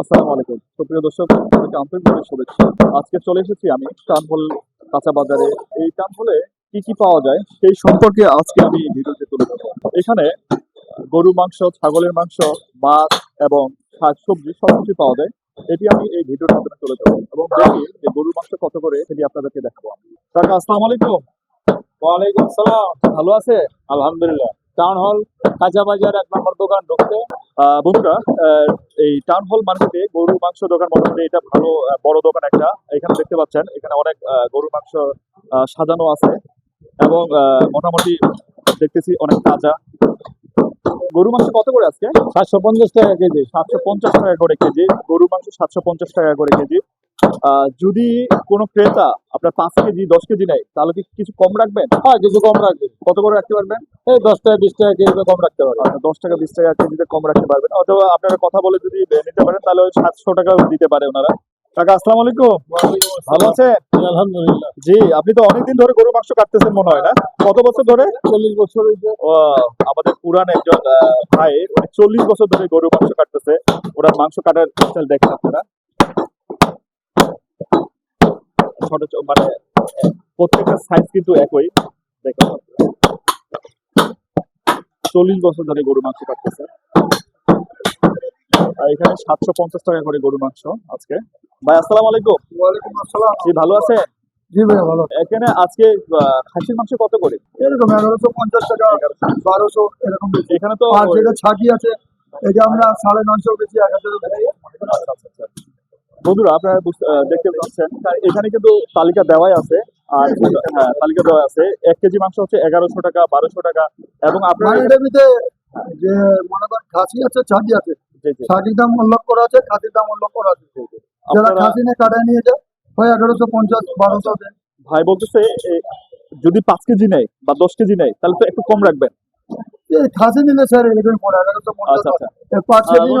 আসসালামু আলাইকুম। সুপ্রিয় দর্শক আন্তরিকভাবে শুভেচ্ছা। আজকে চলে এসেছি আমি টানহল কাঁচা বাজারে। এই টানহলে কি কি পাওয়া যায় সেই সম্পর্কে আজকে আমি ভিডিওতে তুলে ধরবো। এখানে গরু মাংস ছাগলের মাংস মাছ এবং শাক সবজি সব কিছু পাওয়া যায়। এটি আমি এই ভিডিওর মাধ্যমে তুলে ধরবো এবং দেখি যে গরুর মাংস কত করে সেটি আপনাদেরকে দেখাবো কাকা আসসালামু আলাইকুম। ওয়ালাইকুম আসসালাম। ভালো আছে আলহামদুলিল্লাহ। টাউন হল কাঁচা বাজার এক নম্বর দোকান ঢুকতে। আহ, বন্ধুরা এই টাউন হল মার্কেটে গরু মাংস দোকান মোটামুটি এটা ভালো বড় দোকান একটা। এখানে দেখতে পাচ্ছেন এখানে অনেক গরুর মাংস সাজানো আছে। এবং মোটামুটি দেখতেছি অনেক তাজা গরু মাংস কত করে আজকে? সাতশো পঞ্চাশ টাকা কেজি। সাতশো পঞ্চাশ টাকা করে কেজি। গরু মাংস সাতশো পঞ্চাশ টাকা করে কেজি। আহ, যদি কোনো ক্রেতা আপনার পাঁচ কেজি দশ কেজি নেয় তাহলে কি কিছু কম রাখবেন? হ্যাঁ কিছু কম রাখবে। কত করে রাখতে পারবেন? এই দশ টাকা বিশ টাকা কেজিতে কম রাখতে পারবে আচ্ছা, দশ টাকা বিশ টাকা কেজিতে কম রাখতে পারবেন। অথবা আপনারা কথা বলে যদি নিতে পারেন তাহলে ওই সাতশো টাকা দিতে পারে ওনারা। কাকা আসসালামু আলাইকুম। ভালো আছেন? আলহামদুলিল্লাহ। জি আপনি তো অনেকদিন ধরে গরু মাংস কাটতেছেন মনে হয় না? কত বছর ধরে? চল্লিশ বছর আমাদের পুরান একজন ভাই চল্লিশ বছর ধরে গরু মাংস কাটতেছে। ওরা মাংস কাটার স্টাইল দেখেন আপনারা। ছোট মানে প্রত্যেকটা সাইজ কিন্তু একই। দেখেন চল্লিশ বছর ধরে গরু মাংস কাটতেছে। আর এখানে সাতশো পঞ্চাশ টাকা করে গরু মাংস আজকে। ভাই আসসালাম আলাইকুম। ওয়ালাইকুম আসসালাম। জি ভালো আছে জি ভাই ভালো এখানে আজকে খাসির মাংস কত করে? এরকম এগারোশো পঞ্চাশ টাকা বারোশো এরকম এখানে তো আর যেটা ছাকি আছে এটা আমরা সাড়ে নয়শো বেশি এক হাজার। বন্ধুরা আপনারা দেখতে পাচ্ছেন। এখানে কিন্তু তালিকা দেওয়াই আছে। আর হ্যাঁ তালিকা দেওয়া আছে। এক কেজি মাংস হচ্ছে এগারোশো টাকা বারোশো টাকা এবং আপনার মানে যে মনে করেন খাসি আছে ছাকি আছে। জি। দাম উল্লেখ করা আছে খাসির দাম উল্লেখ করা আছে। যারা খাসি নিয়ে কাটায় নিয়ে যায় ওই এগারোশো পঞ্চাশ বারোশো ভাই বলতেছে যদি পাঁচ কেজি নেয় বা দশ কেজি নেয় তাহলে তো একটু কম রাখবেন। খাসি নিলে স্যার এরকম পড়ে আচ্ছা আচ্ছা। পাঁচ কেজি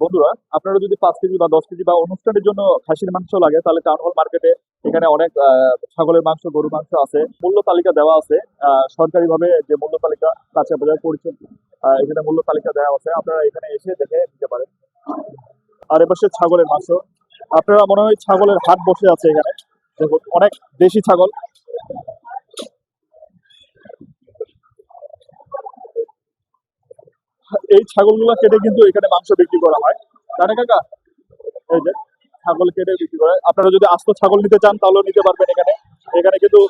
বন্ধুরা- আপনারা যদি পাঁচ কেজি বা দশ কেজি বা অনুষ্ঠানের জন্য খাসির মাংস লাগে তাহলে টাউন হল মার্কেটে এখানে অনেক ছাগলের মাংস গরু মাংস আছে। মূল্য তালিকা দেওয়া আছে। আহ, সরকারিভাবে যে মূল্য তালিকা কাঁচা বাজার আহ, এখানে মূল্য তালিকা দেওয়া আছে। আপনারা এখানে এসে দেখে নিতে পারেন। আর এপাশে ছাগলের মাংস। আপনারা মনে হয় ছাগলের হাট বসে আছে এখানে। দেখুন অনেক দেশি ছাগল। এই ছাগলগুলো কেটে কিন্তু এখানে মাংস বিক্রি করা হয়। তাই না কাকা? এই যে ছাগল কেটে বিক্রি করে আপনারা যদি আস্ত ছাগল নিতে চান তাহলেও নিতে পারবেন এখানে। এখানে কিন্তু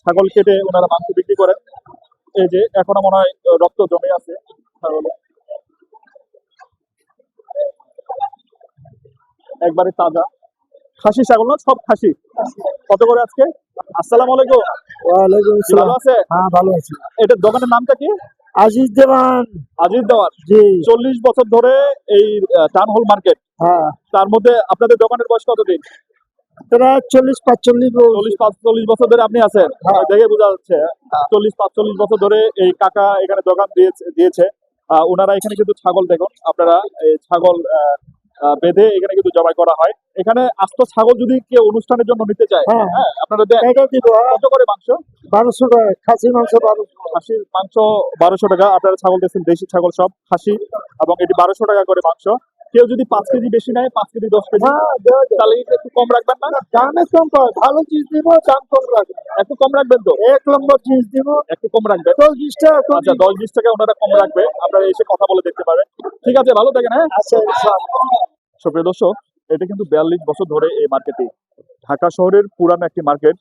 ছাগল কেটে ওনারা মাংস বিক্রি করেন। এই যে এখনও মনে হয় রক্ত জমে আছে ছাগলে। একবারে তাজা। খাসি ছাগল না সব খাসি। কত করে আজকে? আসসালামু আলাইকুম। ওয়ালাইকুম আছে? হ্যাঁ ভালো আছি। এটার দোকানের নামটা কি? আজিজ দেওয়ান। আজিজ দেওয়ান। জি। চল্লিশ বছর ধরে এই টাউন হল মার্কেট হ্যাঁ। তার মধ্যে আপনাদের দোকানের বয়স কতদিন? তারা চল্লিশ পাঁচচল্লিশ চল্লিশ পাঁচচল্লিশ বছর ধরে আপনি আছেন। হ্যাঁ। দেখে বোঝা যাচ্ছে চল্লিশ পাঁচচল্লিশ বছর ধরে এই কাকা এখানে দোকান দিয়েছে দিয়েছে। ওনারা এখানে কিন্তু ছাগল দেখুন। আপনারা এই ছাগল বেঁধে এখানে কিন্তু জবাই করা হয়। এখানে আস্ত ছাগল যদি কেউ অনুষ্ঠানের জন্য নিতে চায় হ্যাঁ। হ্যাঁ আপনারা দেন কত করে মাংস? বারোশো টাকা খাসি মাংস বারোশো খাসির মাংস বারোশো টাকা আপনারা ছাগল দেখছেন দেশি ছাগল সব খাসি এবং এটি বারোশো টাকা করে মাংস। কেউ যদি পাঁচ কেজি বেশি নেয় পাঁচ কেজি দশ কেজি হ্যাঁ তাহলে একটু কম রাখবেন না? দামে কম ভালো জিনিস দিব দাম কম রাখবেন। একটু কম রাখবেন তো? এক নম্বর জিনিস দিব। একটু কম রাখবেন। দশ বিশ টাকা আচ্ছা দশ বিশ টাকা ওনারা কম রাখবে। আপনারা এসে কথা বলে দেখতে পারেন ঠিক আছে ভালো থাকেন হ্যাঁ? আচ্ছা। সুপ্রিয় দর্শক এটা কিন্তু বিয়াল্লিশ বছর ধরে এই মার্কেটে ঢাকা শহরের পুরান একটি মার্কেট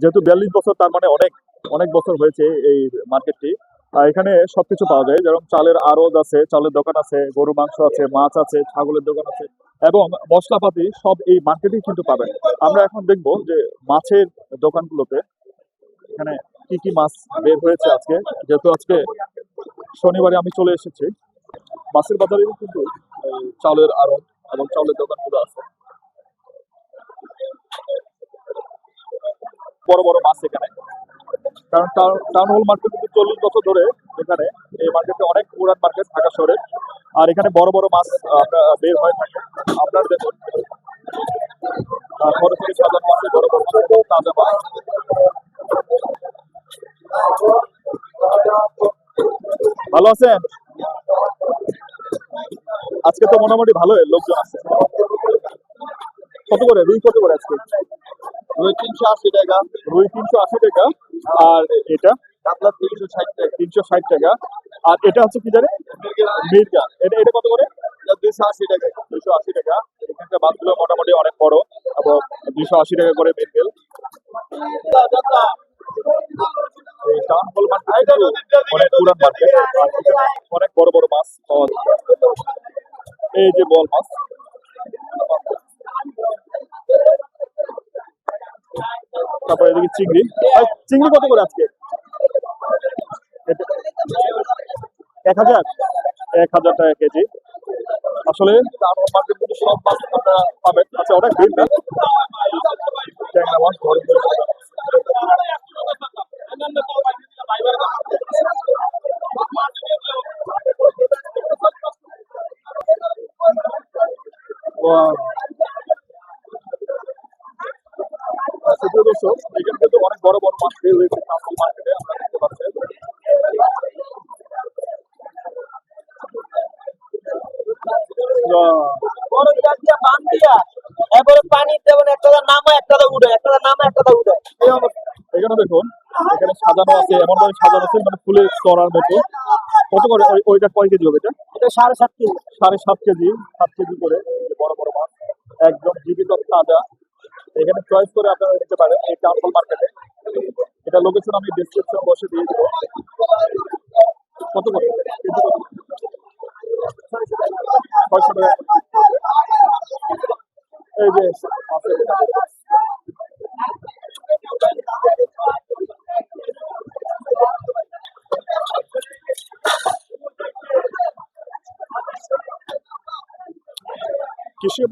যেহেতু বিয়াল্লিশ বছর তার মানে অনেক অনেক বছর হয়েছে এই মার্কেটটি এখানে সবকিছু পাওয়া যায়। যেমন চালের আড়ত আছে, চালের দোকান আছে গরু মাংস আছে, মাছ আছে, ছাগলের দোকান আছে এবং মশলাপাতি সব এই মার্কেটেই কিন্তু পাবেন। আমরা এখন দেখব যে মাছের দোকানগুলোতে এখানে কি কি মাছ বের হয়েছে আজকে। যেহেতু আজকে শনিবারে আমি চলে এসেছি, মাছের বাজারে কিন্তু চালের আড়ত এবং চালের দোকানগুলো আছে। বড় বড় মাছ এখানে। কারণ টাউন হল মার্কেট কিন্তু চল্লিশ বছর ধরে এখানে। এই মার্কেটে অনেক পুরান মার্কেট ঢাকা শহরে। আর এখানে বড় বড় মাছ বের হয়ে থাকে। আপনার দেখুন। আহ, বড় থেকে সাজানো আছে বড় বড় তাজা মাছ। ভালো আছেন? আজকে তো মোটামুটি ভালোই লোকজন আছে। কত করে? রুই কত করে আজকে? রুই তিনশো আশি টাকা। রুই তিনশো আশি টাকা। আর এটা কাতলা তিনশো ষাট টাকা, তিনশো ষাট টাকা। আর এটা হচ্ছে কি জানে মির্গা। এটা এটা কত করে? দুশো আশি টাকা দুশো আশি টাকা। এখানকার মাছগুলো মোটামুটি অনেক বড়, এবং দুশো আশি টাকা করে মিরগেল। অনেক বড় বড় মাছ পাওয়া এই যে বল মাছ। তারপরে এদিকে চিংড়ি। চিংড়ি কত করে আজকে? এক হাজার? এক হাজার টাকা কেজি। আসলে আচ্ছা। Wow. দর্শক এখানে কিন্তু অনেক বড় বড় মাছ বের হয়েছে মার্কেটে আমরা দেখতে দিয়া এবারে পানি দেবেন একটা নামা একটা উঠে একটা নামা একটা উঠে এখানে দেখুন এখানে সাজানো আছে এমন ভাবে সাজানো আছে মানে ফুলের চড়ার মতো। কত করে? ওইটা কয় কেজি হবে এটা? এটা সাড়ে সাত কিলো সাড়ে সাত কেজি সাত কেজি করে বড় বড় মাছ। একদম জীবিত তাজা। এখানে চয়েস করে আপনারা নিতে পারেন এই টাউন মার্কেটে এটা লোকেশন আমি ডিসক্রিপশন বসে দিয়ে দেবো। কত করে? এই যে, কৃষি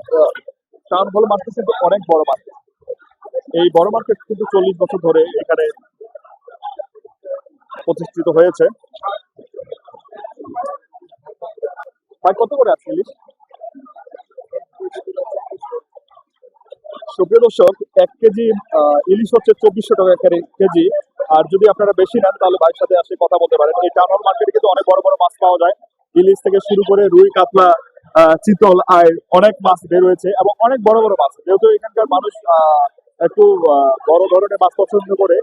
টাউন হল মার্কেট কিন্তু অনেক বড় মার্কেট এই বড় মার্কেট কিন্তু চল্লিশ বছর ধরে এখানে প্রতিষ্ঠিত হয়েছে। ভাই কত করে আছে ইলিশ সুপ্রিয় দর্শক এক কেজি ইলিশ হচ্ছে চব্বিশশো টাকা কেজি। আর যদি আপনারা বেশি নেন তাহলে ভাইয়ের সাথে আসে কথা বলতে পারেন। এই হল মার্কেটে কিন্তু অনেক বড় বড় মাছ পাওয়া যায়। ইলিশ থেকে শুরু করে রুই কাতলা চিতল আর অনেক মাছ বের হয়েছে এবং অনেক বড় বড় মাছ। যেহেতু এখানকার মানুষ আহ, একটু বড় ধরনের মাছ পছন্দ করে।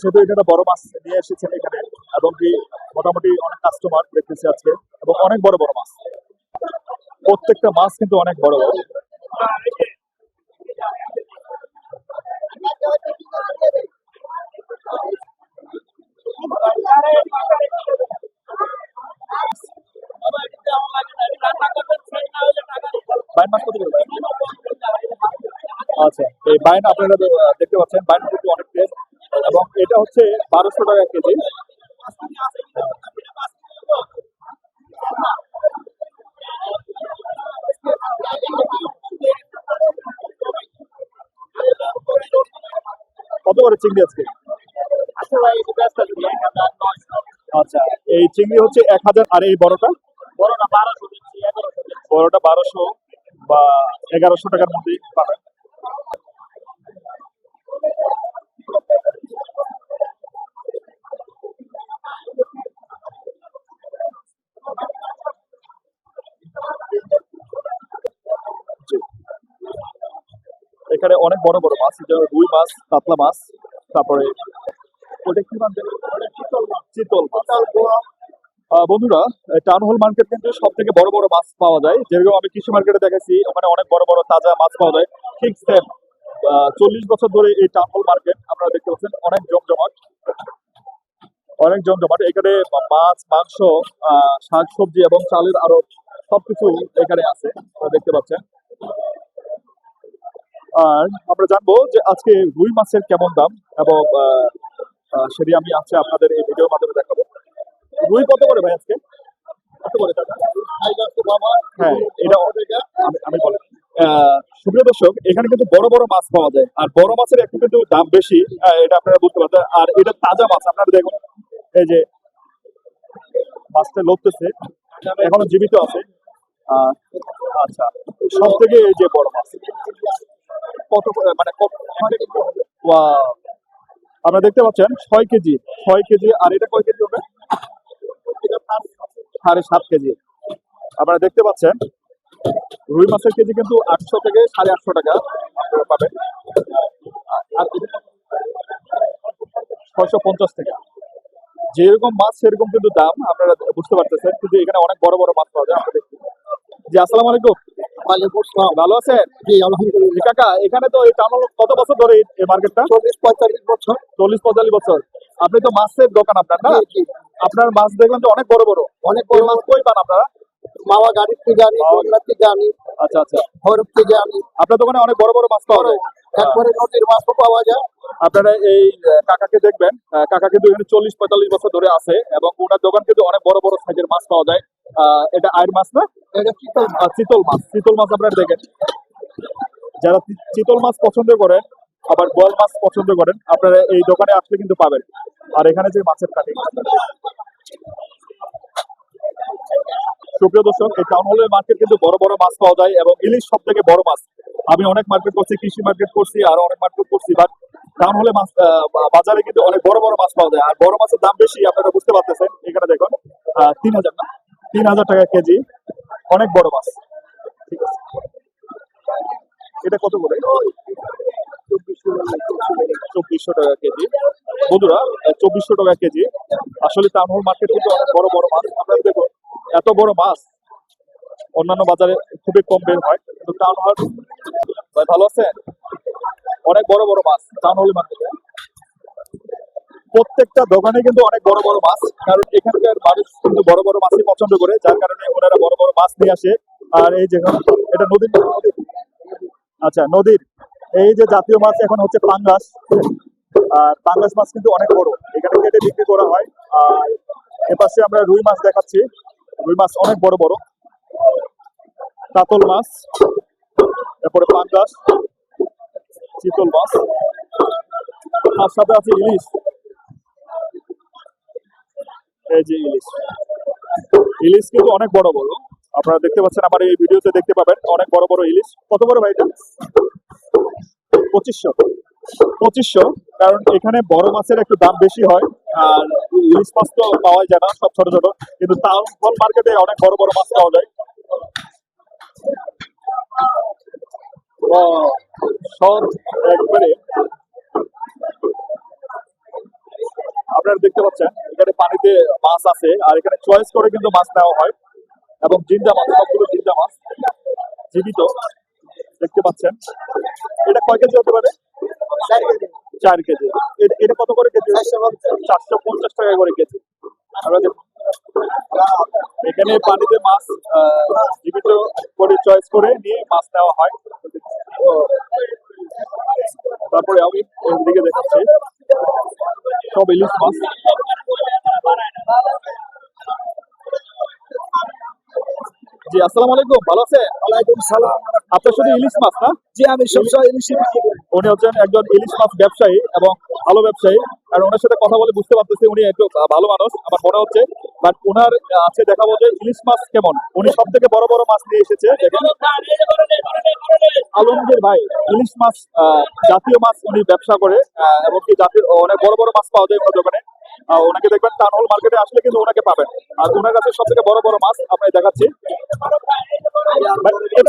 সেহেতু এখানে বড় মাছ নিয়ে এসেছেন এখানে, এবং কি মোটামুটি অনেক কাস্টমার দেখতেছি আজকে, এবং অনেক বড় বড় মাছ। প্রত্যেকটা মাছ কিন্তু অনেক বড় বড়। বাইন মাছ কত করে? আচ্ছা এই বাইন আপনারা দেখতে পাচ্ছেন বাইন কিন্তু অনেক টেস্ট এবং এটা হচ্ছে বারোশো টাকা কেজি। কত করে চিংড়ি আজকে? আচ্ছা এই চিংড়ি হচ্ছে এক হাজার আর এই বড়টা? বড়টা বারোশো বড়টা বারোশো বা এগারোশো টাকার মধ্যেই পাবেন। এখানে অনেক বড় বড় মাছ যেমন রুই মাছ কাতলা মাছ তারপরে ওটা কি মাছ চিতল মাছ। চিতল মাছ। বন্ধুরা টাউন হল মার্কেট কিন্তু সব থেকে বড় বড় মাছ পাওয়া যায়। যেরকম আমি কৃষি মার্কেটে দেখেছি ওখানে অনেক বড় বড় তাজা মাছ পাওয়া যায়। ঠিক সেম চল্লিশ বছর ধরে এই টাউন হল মার্কেট আপনারা দেখতে পাচ্ছেন অনেক জমজমাট। অনেক জমজমাট। এখানে মাছ মাংস আহ, শাক সবজি এবং চালের আরও সবকিছু এখানে আছে দেখতে পাচ্ছেন। আর আমরা জানব যে আজকে রুই মাছের কেমন দাম এবং সেটি আমি আজকে আপনাদের এই ভিডিওর মাধ্যমে দেখাবো। রুই কত করে ভাই আজকে? কত করে হ্যাঁ সুপ্রিয় দর্শক, এখানে কিন্তু বড় বড় মাছ পাওয়া যায়। আর বড় মাছের একটু কিন্তু দাম বেশি এটা আপনারা বুঝতে পারছেন আর এটা তাজা মাছ, আপনারা দেখুন। এই যে মাছটা লড়তেছে, এখনও জীবিত আছে। আচ্ছা সব থেকে এই যে বড় মাছ। কত মানে কত আপনারা দেখতে পাচ্ছেন ছয় কেজি ছয় কেজি আর এটা কয় কেজি হবে? সাড়ে সাত কেজি। আপনারা দেখতে পাচ্ছেন রুই মাছের কেজি কিন্তু আটশো থেকে সাড়ে আটশো টাকা আপনারা পাবেন। আর ছয়শো পঞ্চাশ টাকা যেরকম মাছ সেরকম কিন্তু দাম আপনারা বুঝতে পারতেছেন। কিন্তু এখানে অনেক বড় বড় মাছ পাওয়া যায় আমরা জি আসসালামু আলাইকুম। ওয়ালাইকুম আসসালাম ভালো আছেন? জি আলহামদুলিল্লাহ। কাকা এখানে তো এই কত বছর ধরে এই- মার্কেটটা? চল্লিশ পঁয়তাল্লিশ বছর। চল্লিশ পঁয়তাল্লিশ বছর। আপনি তো মাছের দোকান আপনার না। আপনার মাছ দেখলাম যে অনেক বড় বড়। অনেক বড় মাছ কই পান আপনারা? মাওয়া গাড়ির থেকে আনি থেকে আনি আচ্ছা আচ্ছা। হরফ থেকে আনি। আপনার দোকানে অনেক বড় বড় মাছ পাওয়া যায়। একবারে নদীর মাছও পাওয়া যায়। আপনারা এই কাকাকে দেখবেন কাকা কিন্তু এখানে চল্লিশ পঁয়তাল্লিশ বছর ধরে আছে এবং ওনার দোকান কিন্তু অনেক বড় বড় সাইজের মাছ পাওয়া যায়। আহ, এটা আয়ের মাছ না? চিতল মাছ চিতল মাছ আপনারা দেখেন। যারা চিতল মাছ পছন্দ করেন, আবার বোয়াল মাছ পছন্দ করেন, আপনারা এই দোকানে আসলে কিন্তু পাবেন। আর এখানে যে মাছের কাটিং। সুপ্রিয় দর্শক, এই টাউন হলের মার্কেট কিন্তু বড় বড় মাছ পাওয়া যায় এবং ইলিশ সব থেকে বড় মাছ। আমি অনেক মার্কেট করছি, কৃষি মার্কেট করছি, আর অনেক মার্কেট করছি বাট টাউন হলে মাছ বাজারে কিন্তু অনেক বড় বড় মাছ পাওয়া যায়। আর বড় মাছের দাম বেশি, আপনারা বুঝতে পারতেছেন। এখানে দেখুন তিন হাজার না? তিন হাজার টাকা কেজি। অনেক বড় মাছ। ঠিক আছে। এটা কত করে? চব্বিশশো টাকা কেজি। বন্ধুরা চব্বিশশো টাকা কেজি। আসলে টাউন হল মার্কেট কিন্তু অনেক বড় বড় মাছ। আপনারা দেখুন, এত বড় মাছ, অন্যান্য বাজারে খুবই কম বের হয়। কিন্তু টাউন হল ভাই ভালো আছেন? অনেক বড় বড় মাছ টাউন হল মার্কেটে প্রত্যেকটা দোকানে কিন্তু অনেক বড় বড় মাছ, কারণ এখানকার মানুষ কিন্তু বড় বড় মাছই পছন্দ করে, যার কারণে ওনারা বড় বড় মাছ নিয়ে আসে। আর এই যে, এটা নদীর আচ্ছা নদীর। এই যে জাতীয় মাছ এখন হচ্ছে পাঙ্গাস। আর পাঙ্গাস মাছ কিন্তু অনেক বড়। এখানে কেটে বিক্রি করা হয়। আর এপাশে আমরা রুই মাছ দেখাচ্ছি। রুই মাছ অনেক বড় বড়। কাতল মাছ তারপরে পাঙ্গাস, চিতল মাছ। তার সাথে আছে ইলিশ। এই যে ইলিশ। ইলিশ কিন্তু অনেক বড় বড়। আপনারা দেখতে পাচ্ছেন, আমার এই ভিডিওতে দেখতে পাবেন অনেক বড় বড় ইলিশ। কত বড় ভাই এটা? পঁচিশশো। পঁচিশশো, কারণ এখানে বড় মাছের একটু দাম বেশি হয়, আর ইলিশ মাছ তো পাওয়া যায় না, সব ছোট ছোট। কিন্তু টাউন হল মার্কেটে অনেক বড় বড় মাছ পাওয়া যায়। সব একবারে আপনারা দেখতে পাচ্ছেন এখানে পানিতে মাছ আছে আর এখানে চয়েস করে কিন্তু মাছ নেওয়া হয়। এবং জিন্দা মাছ সবগুলো জিন্দা মাছ জীবিত। দেখতে পাচ্ছেন। এটা কয় কেজি হতে পারে? চার কেজি। এটা এটা কত করে কেজি? চারশো পঞ্চাশ। টাকা করে কেজি। আমরা দেখুন। এখানে পানিতে মাছ জীবিত করে চয়েস করে নিয়ে মাছ নেওয়া হয়। তারপরে আমি দিকে দেখাচ্ছি। সব ইলিশ মাছ জি আসসালামু আলাইকুম। ভালো আছে ওয়ালাইকুম সালাম। আপনার শুধু ইলিশ মাছ না? জি আমি সবসময় ইলিশ বিক্রি করি। উনি হচ্ছেন একজন ইলিশ মাছ ব্যবসায়ী এবং ভালো ব্যবসায়ী, আর ওনার সাথে কথা বলে বুঝতে পারতেছি উনি একটু ভালো মানুষ, আমার মনে হচ্ছে। বাট ওনার আছে দেখাবো যে ইলিশ মাছ কেমন। উনি সব থেকে বড় বড় মাছ নিয়ে এসেছে। আলমগীর ভাই, ইলিশ মাছ জাতীয় মাছ উনি ব্যবসা করে এবং কি জাতীয়, অনেক বড় বড় মাছ পাওয়া যায় দোকানে ওনাকে দেখবেন টাউন মার্কেটে আসলে কিন্তু ওনাকে পাবেন। আর ওনার কাছে সব থেকে বড় বড় মাছ আপনাকে দেখাচ্ছি।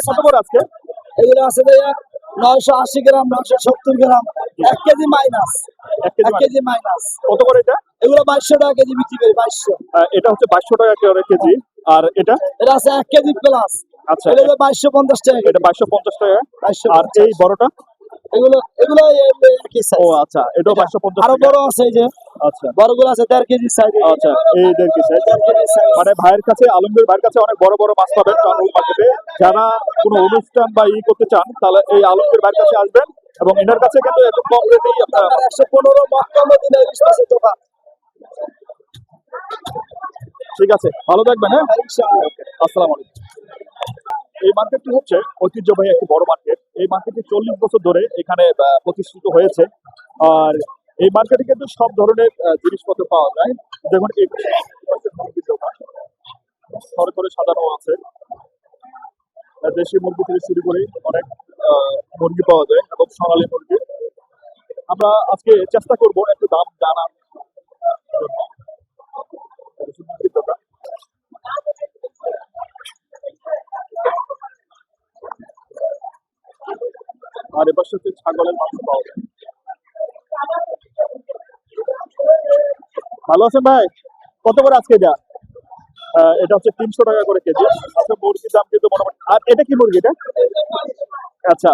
কত করে আজকে? এগুলো আছে ভাইয়া নয়শো আশি গ্রাম নয়শো সত্তর গ্রাম এক কেজি মাইনাস এক কেজি মাইনাস। কত করে এটা? এগুলো বাইশশো টাকা কেজি বিক্রি করি বাইশশো। এটা হচ্ছে বাইশশো টাকা করে কেজি। আর এটা? এটা আছে এক কেজি প্লাস আচ্ছা। এটা বাইশশো পঞ্চাশ টাকা এটা বাইশশো পঞ্চাশ টাকা। বাইশশো আর এই বড়টা? এগুলো এগুলো ও আচ্ছা। এটাও বাইশশো পঞ্চাশ আরও বড় আছে এই যে। আচ্ছা। বড়গুলো আছে দেড় কেজি সাইজ আচ্ছা এই দেড় কেজি সাইজ মানে ভাইয়ের কাছে আলমগীর ভাইয়ের কাছে অনেক বড় বড় মাছ পাবেন। মার্কেটে যারা কোনো অনুষ্ঠান বা ই করতে চান তাহলে এই আলমগীর ভাইয়ের কাছে আসবেন এবং এনার কাছে কিন্তু একটু কম রেটেই আপনার একশো পনেরো মক্কা মদিনা ইলিশ মাছের দোকান। ঠিক আছে ভালো থাকবেন হ্যাঁ। আসসালামু আলাইকুম। এই মার্কেটটি হচ্ছে ঐতিহ্যবাহী একটি বড় মার্কেট। এই মার্কেটটি চল্লিশ বছর ধরে এখানে প্রতিষ্ঠিত হয়েছে। আর এই মার্কেটে কিন্তু সব ধরনের জিনিসপত্র পাওয়া যায়। যেমন সরে করে সাজানো আছে। দেশি মুরগি থেকে শুরু করে অনেক মুরগি পাওয়া যায় এবং সোনালি মুরগি। আমরা আজকে চেষ্টা করব একটু দাম জানার আর এবার সাথে ছাগলের মাংস পাওয়া যায়। ভালো আছেন ভাই? কত করে আজকে আহ, এটা হচ্ছে তিনশো টাকা করে কেজি। আচ্ছা মুরগির দাম কিন্তু মোটামুটি আর এটা কি মুরগি এটা? আচ্ছা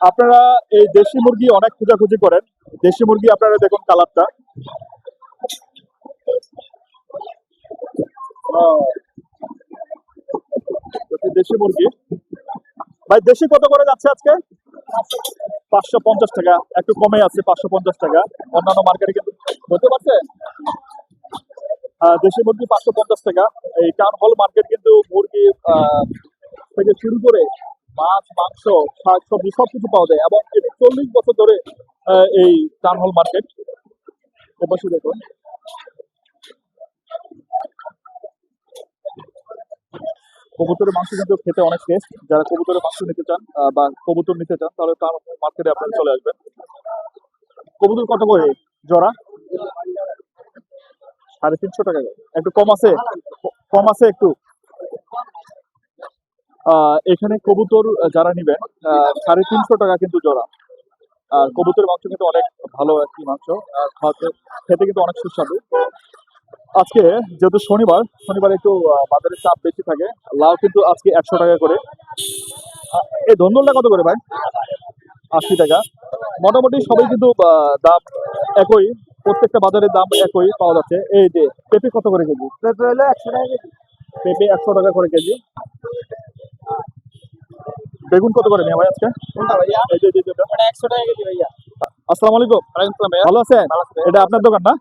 আপনারা এই দেশি মুরগি অনেক খোঁজাখুঁজি করেন। দেশি মুরগি আপনারা দেখুন কালারটা। দেশি মুরগি। ভাই দেশি কত করে যাচ্ছে আজকে? পাঁচশো পঞ্চাশ টাকা। একটু কমে আছে পাঁচশো পঞ্চাশ টাকা। অন্যান্য মার্কেটে কিন্তু ধরতে পারছে দেশি মুরগি পাঁচশো পঞ্চাশ টাকা। এই টাউন হল মার্কেট কিন্তু মুরগি থেকে শুরু করে মাছ, মাংস, শাক সবজি সবকিছু পাওয়া যায়। এবং এটি চল্লিশ বছর ধরে এই টাউন হল মার্কেট দেখুন। কবুতরের মাংস কিন্তু খেতে অনেক টেস্ট যারা কবুতরের মাংস নিতে চান বা কবুতর নিতে চান, তাহলে তার মার্কেটে আপনারা চলে আসবেন। কবুতর কত করে? জোড়া? সাড়ে তিনশো টাকা একটু কম আছে? কম আছে একটু? এখানে কবুতর যারা নিবেন সাড়ে তিনশো টাকা কিন্তু জোড়া। আর কবুতরের মাংস কিন্তু অনেক ভালো একটি মাংস। আর খেতে কিন্তু অনেক সুস্বাদু। আজকে যেহেতু শনিবার শনিবার একটু বাজারের চাপ বেশি থাকে, লাউ কিন্তু আজকে একশো টাকা করে। এই ধন্দলটা কত করে ভাই? আশি টাকা। মোটামুটি সবাই কিন্তু দাম একই। প্রত্যেকটা বাজারের দাম একই পাওয়া যাচ্ছে। এই যে পেঁপে কত করে কেজি? পেঁপে হলো একশো টাকা কেজি। পেঁপে একশো টাকা করে কেজি। বেগুন কত করে ভাই আজকে? একশো টাকা কেজি ভাইয়া। আসসালামু আলাইকুম। ভালো আছেন? এটা আপনার দোকান না?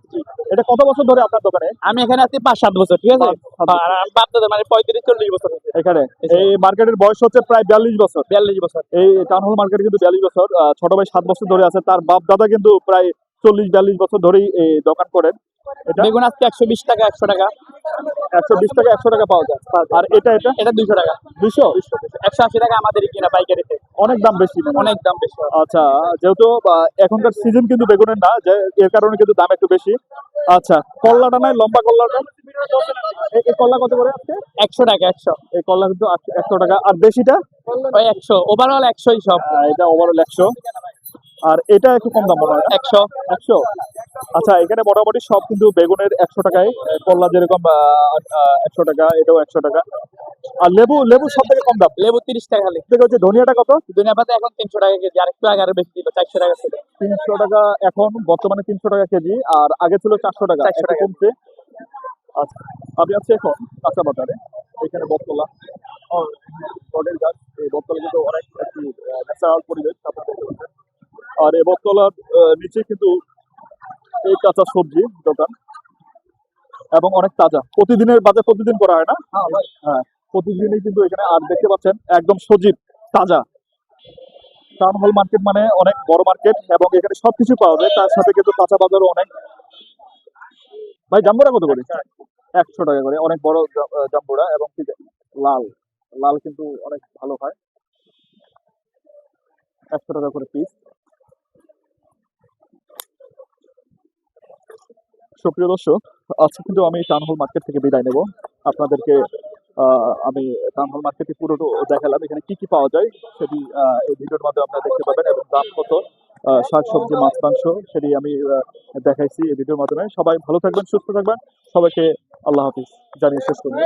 এটা কত বছর ধরে আপনার দোকানে? আমি এখানে আছি পাঁচ সাত বছর ঠিক আছে? মানে পঁয়ত্রিশ চল্লিশ বছর এখানে? এই মার্কেটের বয়স হচ্ছে প্রায় বিয়াল্লিশ বছর। বিয়াল্লিশ বছর। এই টাউন হল মার্কেটে কিন্তু বিয়াল্লিশ বছর। ছোট ভাই সাত বছর ধরে আছে। তার বাপ দাদা কিন্তু প্রায় চল্লিশ বিয়াল্লিশ বছর ধরেই দোকান করেন। এটা বেগুন আজকে একশো বিশ টাকা একশো টাকা। একশো বিশ টাকা একশো টাকা পাওয়া যায়। আর এটা এটা? এটা দুইশো টাকা। দুইশো? একশো আশি টাকা আমাদের কিনা পাইকারিতে অনেক দাম বেশি অনেক দাম বেশি। আচ্ছা যেহেতু এখনকার সিজন কিন্তু বেগুনের না যে এর কারণে কিন্তু দাম একটু বেশি। আচ্ছা কল্লাটা নাই লম্বা কল্লাটা? এই- এই কল্লা কত করে আজকে? একশো টাকা একশো। এই কল্লা কিন্তু একশো টাকা। আর বেশিটা ওই একশো। ওভারঅল একশোই সব। এটা ওভারঅল একশো। আর এটা একটু কম দাম মনে হয় একশো? একশো? আচ্ছা এখানে মোটামুটি সব কিন্তু বেগুনের একশো টাকায় কল্লা যেরকম একশো টাকা এটাও একশো টাকা। আর লেবু লেবু সব থেকে কম দাম? লেবু তিরিশ টাকা খালি। থেকে হচ্ছে ধনিয়াটা কত? ধনিয়া পাতা এখন তিনশো টাকা কেজি আর একটু আগে আরও বেশি ছিল চারশো টাকা ছিল। তিনশো টাকা এখন বর্তমানে তিনশো টাকা কেজি আর আগে ছিল চারশো টাকা 400 একটু টাকা। কমছে। আচ্ছা আমি আছি এখন কাঁচা বাজারে এখানে বটতলা। বটের গাছ এই বটতলা কিন্তু অনেক একটি ন্যাচারাল পরিবেশ আপনারা পাচ্ছেন আর এই বটতলার নিচে কিন্তু এই কাঁচা সবজি দোকান। এবং অনেক তাজা। প্রতিদিনের বাজার প্রতিদিন করা হয় না? হ্যাঁ প্রতিদিনই কিন্তু এখানে আর দেখতে পাচ্ছেন একদম সজীব তাজা। টাউন হল মার্কেট মানে অনেক বড় মার্কেট এবং এখানে সবকিছু পাওয়া যায়। তার সাথে কিন্তু কাঁচা বাজারও অনেক। ভাই জাম্বুরা কত করে? একশো টাকা করে। অনেক বড় জাম্বুরা এবং লাল। লাল কিন্তু অনেক ভালো হয়। একশো টাকা করে পিস সুপ্রিয় দর্শক, আজকে কিন্তু আমি টানহল মার্কেট থেকে বিদায় নেব। আপনাদেরকে আমি টানহল মার্কেটে পুরোটা দেখালাম, এখানে কি কি পাওয়া যায় সেটি এই ভিডিওর মাধ্যমে আপনারা দেখতে পাবেন এবং দাম কত শাক, সবজি, মাছ, মাংস সেটি আমি দেখাইছি এই ভিডিওর মাধ্যমে। সবাই ভালো থাকবেন, সুস্থ থাকবেন। সবাইকে আল্লাহ হাফিজ। জানিয়ে শেষ করবেন